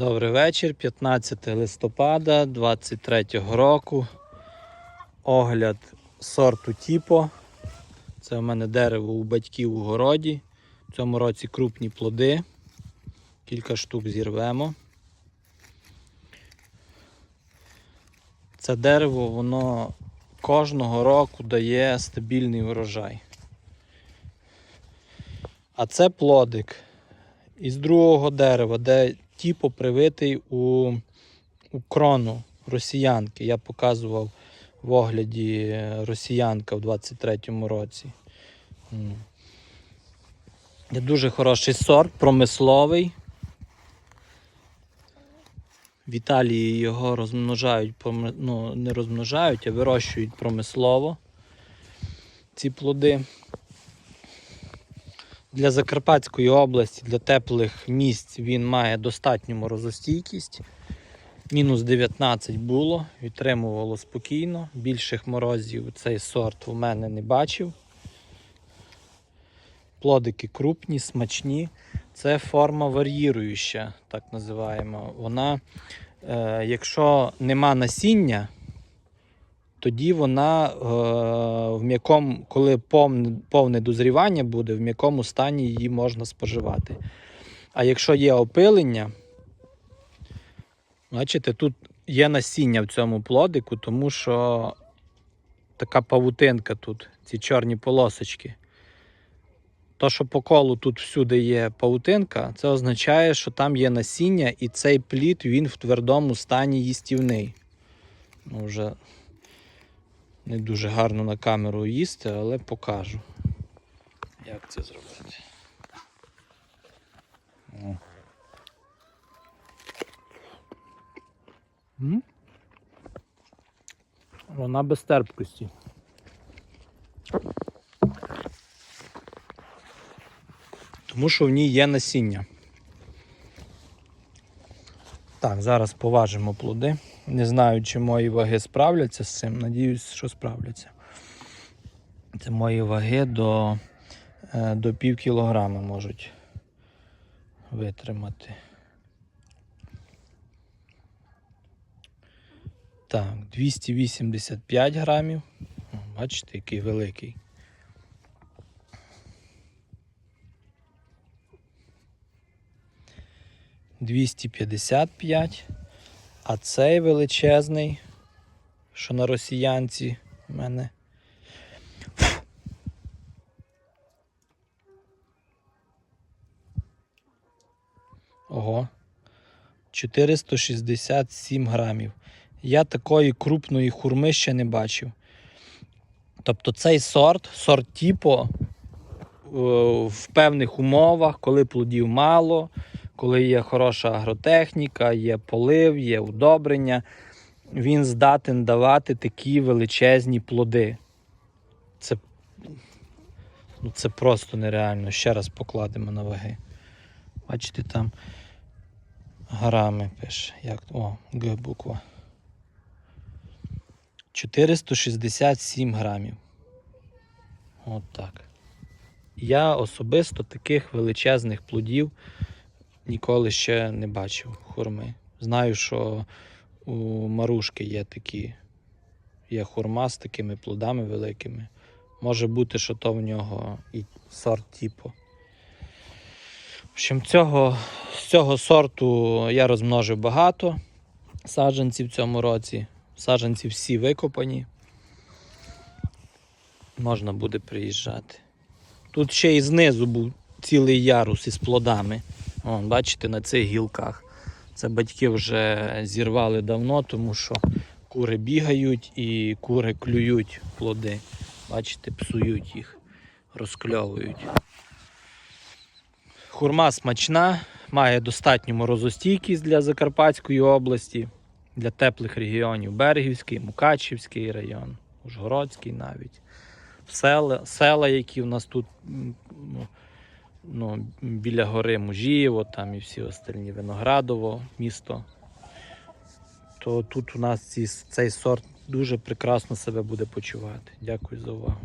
Добрий вечір, 15 листопада 23 року. Огляд сорту Тіпо. Це у мене дерево у батьків у городі. В цьому році крупні плоди. Кілька штук зірвемо. Це дерево, воно кожного року дає стабільний урожай. А це плодик із другого дерева, де тіпо привитий у, у крону росіянки. Я показував в огляді росіянка в 23-му році. Є дуже хороший сорт, промисловий. В Італії його розмножають, ну, не розмножають, а вирощують промислово ці плоди. Для Закарпатської області, для теплих місць він має достатню морозостійкість. Мінус 19 було, відтримувало спокійно. Більших морозів цей сорт у мене не бачив. Плодики крупні, смачні. Це форма вар'їруюча, так називаємо. Вона, е, якщо нема насіння, тоді вона е, в м'якому, коли повне, повне дозрівання буде, в м'якому стані її можна споживати. А якщо є опилення, бачите, тут є насіння в цьому плодику, тому що така павутинка тут, ці чорні полосочки. То, що по колу тут всюди є павутинка, це означає, що там є насіння, і цей плід він в твердому стані їстівний. Ну, вже не дуже гарно на камеру їсти, але покажу. Як це зробити. О. М? Вона без терпкості. Тому що в ній є насіння. Так, зараз поважимо плоди. Не знаю, чи мої ваги справляться з цим. Надіюсь, що справляться. Це мої ваги до, е, до пів кілограма можуть витримати. Так, 285 грамів. Бачите, який великий. Двісті п'ятдесят п'ять. А цей величезний, що на росіянці в мене. Ого. 467 грамів. Я такої крупної хурми ще не бачив. Тобто цей сорт, сорт е, в певних умовах, коли плодів мало, коли є хороша агротехніка, є полив, є удобрення, він здатен давати такі величезні плоди. Це, ну, це просто нереально. Ще раз покладемо на ваги. Бачите, там грами пише. Як? О, Г буква. 467 грамів. От так. Я особисто таких величезних плодів ніколи ще не бачив хурми. Знаю, що у Марушки є такі, є хурма з такими плодами великими. Може бути, що то в нього і сорт типу. В общем, цього, з цього сорту я розмножив багато саджанців в цьому році. Саджанці всі викопані. Можна буде приїжджати. Тут ще і знизу був цілий ярус із плодами. Вон, бачите, на цих гілках. Це батьки вже зірвали давно, тому що кури бігають і кури клюють плоди. Бачите, псують їх, розкльовують. Хурма смачна, має достатню морозостійкість для Закарпатської області, для теплих регіонів Берегівський, Мукачівський район, Ужгородський навіть. Села, села, які в нас тут ну, ну, біля гори Мужієво, там і всі остальні Виноградово, місто. То тут у нас ці, цей сорт дуже прекрасно себе буде почувати. Дякую за увагу.